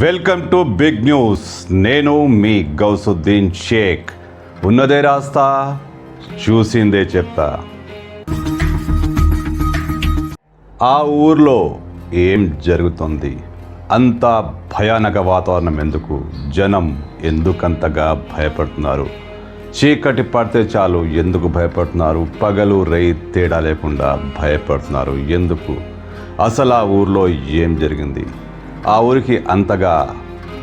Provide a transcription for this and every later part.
Welcome to big news. నేను మీ గౌసుద్దీన్ షేక్. ఉన్నదే రాస్తా చూసిందే చెప్తా. ఆ ఊర్లో ఏం జరుగుతుంది? అంత భయానక వాతావరణం ఎందుకు? జనం ఎందుకంతగా భయపడుతున్నారు? చీకటి పడితే చాలు ఎందుకు భయపడుతున్నారు? పగలు రై తేడా లేకుండా భయపడుతున్నారు. ఎందుకు? అసలు ఆ ఊర్లో ఏం జరిగింది? ఆ ఊరికి అంతగా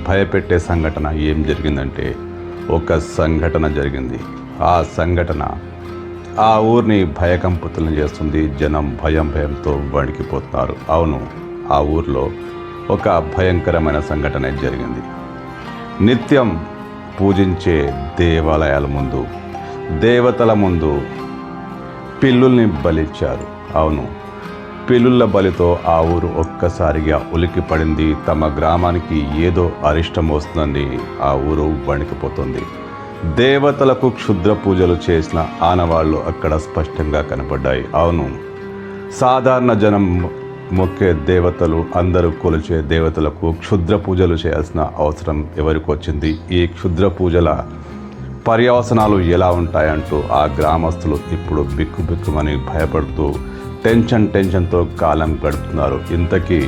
భయపెట్టే సంఘటన ఏం జరిగిందంటే ఒక సంఘటన జరిగింది. ఆ సంఘటన ఆ ఊరిని భయకంపుతులను చేస్తుంది. జనం భయం భయంతో వణికిపోతున్నారు. అవును ఆ ఊర్లో ఒక భయంకరమైన సంఘటన జరిగింది. నిత్యం పూజించే దేవాలయాల ముందు దేవతల ముందు పిల్లుల్ని బలిచ్చారు. అవును పిల్లుల బలితో ఆ ఊరు ఒక్కసారిగా ఉలికి పడింది తమ గ్రామానికి ఏదో అరిష్టం వస్తుందని ఆ ఊరు వణికిపోతుంది. దేవతలకు క్షుద్ర పూజలు చేసిన ఆనవాళ్ళు అక్కడ స్పష్టంగా కనపడ్డాయి అవును సాధారణ జనం మొక్కే దేవతలు అందరూ కొలిచే దేవతలకు క్షుద్ర పూజలు చేయాల్సిన అవసరం ఎవరికి వచ్చింది? ఈ క్షుద్ర పూజల పర్యవసనాలు ఎలా ఉంటాయంటూ ఆ గ్రామస్తులు ఇప్పుడు బిక్కుబిక్కుమని భయపడుతూ టెన్షన్ టెన్షన్తో కాలం గడుపుతున్నారు. ఇంతకీ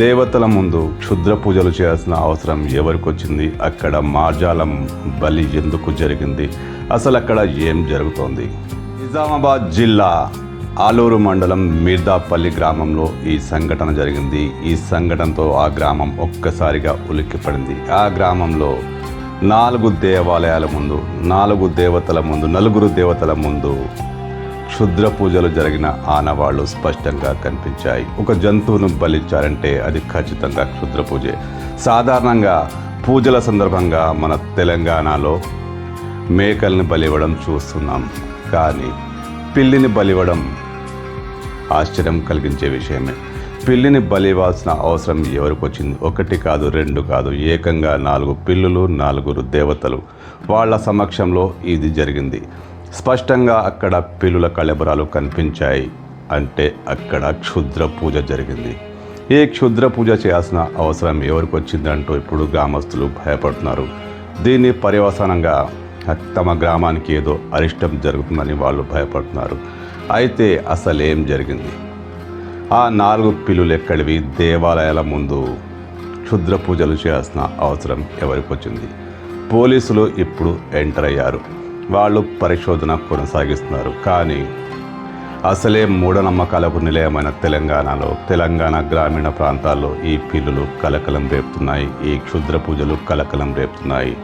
దేవతల ముందు క్షుద్ర పూజలు చేయాల్సిన అవసరం ఎవరికి వచ్చింది అక్కడ మార్జాలం బలి ఎందుకు జరిగింది? అసలు అక్కడ ఏం జరుగుతోంది? నిజామాబాద్ జిల్లా ఆలూరు మండలం మీర్దాపల్లి గ్రామంలో ఈ సంఘటన జరిగింది. ఈ సంఘటనతో ఆ గ్రామం ఒక్కసారిగా ఉలిక్కిపడింది. ఆ గ్రామంలో నాలుగు దేవాలయాల ముందు నాలుగు దేవతల ముందు నలుగురు దేవతల ముందు క్షుద్ర పూజలు జరిగిన ఆనవాళ్ళు స్పష్టంగా కనిపించాయి. ఒక జంతువును బలిచ్చారంటే అది ఖచ్చితంగా క్షుద్ర పూజే. సాధారణంగా పూజల సందర్భంగా మన తెలంగాణలో మేకల్ని బలివ్వడం చూస్తున్నాం. కానీ పిల్లిని బలివ్వడం ఆశ్చర్యం కలిగించే విషయమే. పిల్లిని బలివ్వాల్సిన అవసరం ఎవరికి వచ్చింది? ఒకటి కాదు రెండు కాదు ఏకంగా నాలుగు పిల్లులు నాలుగురు దేవతలు. వాళ్ళ సమక్షంలో ఇది జరిగింది. స్పష్టంగా అక్కడ పిల్లుల కళెబరాలు కనిపించాయి. అంటే అక్కడ క్షుద్ర పూజ జరిగింది. ఈ క్షుద్ర పూజ చేయాల్సిన అవసరం ఎవరికి వచ్చిందంటూ ఇప్పుడు గ్రామస్తులు భయపడుతున్నారు. దీని పర్యవసానంగా తమ గ్రామానికి ఏదో అరిష్టం జరుగుతుందని వాళ్ళు భయపడుతున్నారు. అయితే అసలేం జరిగింది? ఆ నాలుగు పిల్లులు ఎక్కడివి? దేవాలయాల ముందు క్షుద్ర పూజలు చేయాల్సిన అవసరం ఎవరికి వచ్చింది? పోలీసులు ఇప్పుడు ఎంటర్ అయ్యారు. వాళ్ళు పరిశోధన కొనసాగిస్తున్నారు. కానీ అసలే మూఢనమ్మకాలకు నిలయమైన తెలంగాణలో తెలంగాణ గ్రామీణ ప్రాంతాల్లో ఈ పిల్లులు కలకలం రేపుతున్నాయి ఈ క్షుద్ర పూజలు కలకలం రేపుతున్నాయి.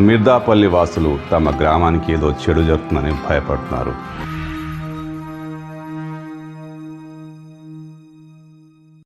మిర్దాపల్లి వాసులు తమ గ్రామానికి ఏదో చెడు జరుగుతుందని భయపడుతున్నారు.